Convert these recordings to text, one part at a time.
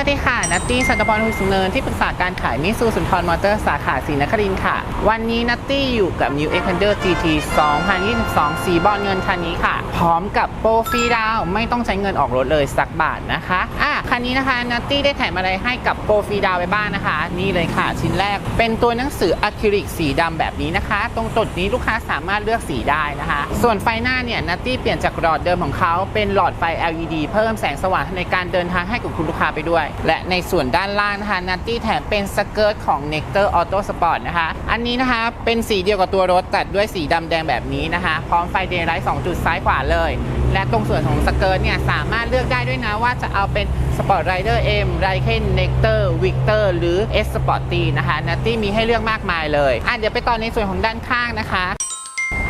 วัสดีค่ะ นัตตี้สันตพรหุยสุงเนินที่ปรึกษาการขายมิสูสุนทรมอเตอร์สาขาศรีนครินค่ะ วันนี้นัตตี้อยู่กับ New Xpander GT 2022 สีบอลเงินคันนี้ค่ะ พร้อมกับโปรฟรีดาวไม่ต้องใช้เงินออกรถเลยสักบาทนะคะอะ คันนี้นะคะนัตตี้ได้แถมอะไรให้กับโปรฟีดาวไปบ้างนะคะ นี่เลยค่ะ ชิ้นแรกเป็นตัวหนังสืออะคริลิกสีดำแบบนี้นะคะ ตรงจุดนี้ลูกค้าสามารถเลือกสีได้นะคะ ส่วนไฟหน้าเนี่ยนัตตี้เปลี่ยนจากหลอดเดิมของเขาเป็นหลอดไฟ LED เพิ่มแสงสว่างในการเดินทางให้กับคุณลูกค้าไปด้วย และในส่วนด้านล่างนะคะนัตตี้แถมเป็นสเกิร์ตของ Nectar Auto Sport นะคะ อันนี้นะคะเป็นสีเดียวกับตัวรถตัดด้วยสีดำแดงแบบนี้นะคะ พร้อมไฟเดย์ไลท์2จุดซ้ายขวาเลย และตรงส่วนของสเกิร์ตเนี่ยสามารถเลือกได้ด้วยนะว่าจะเอาเป็น Sport Rider M r i k e n Nectar Victor หรือ S Sporty นะคะนัตตี้มีให้เลือกมากมายเลยอะเดี๋ยวไปต่อในส่วนของด้านข้างนะคะ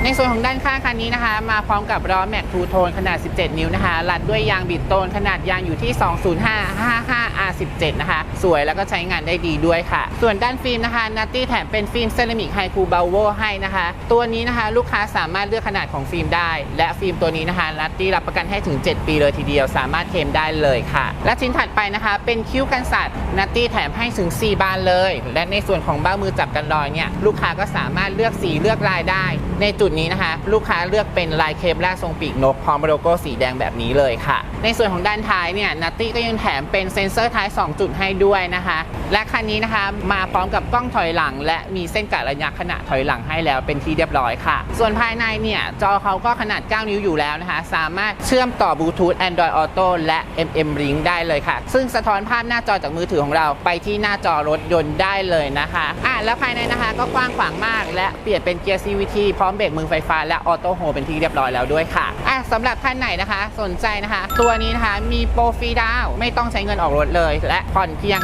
ในส่วนของด้านข้างคันนี้นะคะ มาพร้อมกับล้อแม็กทูโทนขนาด 17 นิ้วนะคะรัดด้วยยางบิดโตนขนาดยางอยู่ที่ 205 55 R17 นะคะ สวยแล้วก็ใช้งานได้ดีด้วยค่ะ ส่วนด้านฟิล์มนะคะนัตตี้แถมเป็นฟิล์มเซรามิกไฮคูเบลโวให้นะคะ ตัวนี้นะคะลูกค้าสามารถเลือกขนาดของฟิล์มได้ และฟิล์มตัวนี้นะคะนัตตี้รับประกันให้ถึง 7 ปีเลยทีเดียว สามารถเคลมได้เลยค่ะ และชิ้นถัดไปนะคะ เป็นคิ้วกันสัตว์นัตตี้แถมให้ถึง 4 บานเลย และในส่วนของบ้ามือจับกันรอยเนี่ยลูกค้าก็สามารถเลือกสีเลือกลายได้ ในจุดนี้นะคะ ลูกค้าเลือกเป็นลายเคปและทรงปีกนกพร้อมโลโก้สีแดงแบบนี้เลยค่ะ ในส่วนของด้านท้ายเนี่ยนัตตี้ก็ยังแถมเป็นเซ็นเซอร์ท้าย 2 จุดให้ด้วยนะคะ และคันนี้นะคะมาพร้อมกับกล้องถอยหลัง และมีเส้นกะระยะขณะถอยหลังให้แล้วเป็นที่เรียบร้อยค่ะ ส่วนภายในเนี่ยจอเขาก็ขนาด 9 นิ้วอยู่แล้วนะคะ สามารถเชื่อมต่อบลูทูธ Android Auto และ MM Link ได้เลยค่ะ ซึ่งสะท้อนภาพหน้าจอจากมือถือของเราไปที่หน้าจอรถยนต์ได้เลยนะคะอะแล้วภายในนะคะก็กว้างขวางมาก และเปลี่ยนเป็นเกียร์ CVT พร้อมเบรกมือไฟฟ้าและออโต้โฮเป็นที่เรียบร้อยแล้วด้วยค่ะอะสำหรับท่านไหนนะคะ สนใจนะคะ ตัวนี้นะคะมีโปรฟรีดาวไม่ต้องใช้เงินออกรถเลย และผ่อนเพียง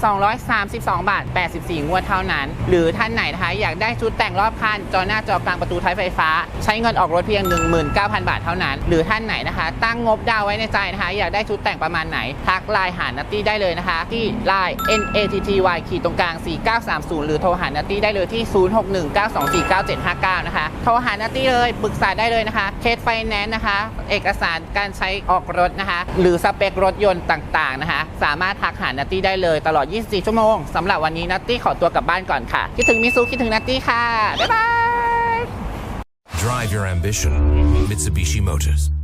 13,232 บาท 84 งวดเท่านั้น หรือท่านไหนนะคะ อยากได้ชุดแต่งรอบคันจอหน้าจอกลางประตูท้ายไฟฟ้า ใช้เงินออกรถเพียง 19,000 บาทเท่านั้น หรือท่านไหนนะคะ ตั้งงบดาวไว้ในใจนะคะ อยากได้ชุดแต่งประมาณไหนทักไลน์หานัตตี้ได้เลยนะคะ ที่ไลน์ n a t t y ขีดตรงกลาง4930 หรือโทรหานัตตี้ได้เลยที่ 0619249759นะคะโทรหานัตตี้เลยปรึกษาได้เลยนะคะ เคสไฟแนนซ์นะคะ เอกสารการใช้ออกรถนะคะ หรือสเปครถยนต์ต่างๆนะคะ สามารถทักหาหน้าตี้ได้เลยตลอด 24 ชั่วโมงสำหรับวันนี้นัตตี้ขอตัวกลับบ้านก่อนค่ะ คิดถึงมิซูคิดถึงนัตตี้ค่ะบ๊ายบาย Drive your ambition. Mitsubishi Motors.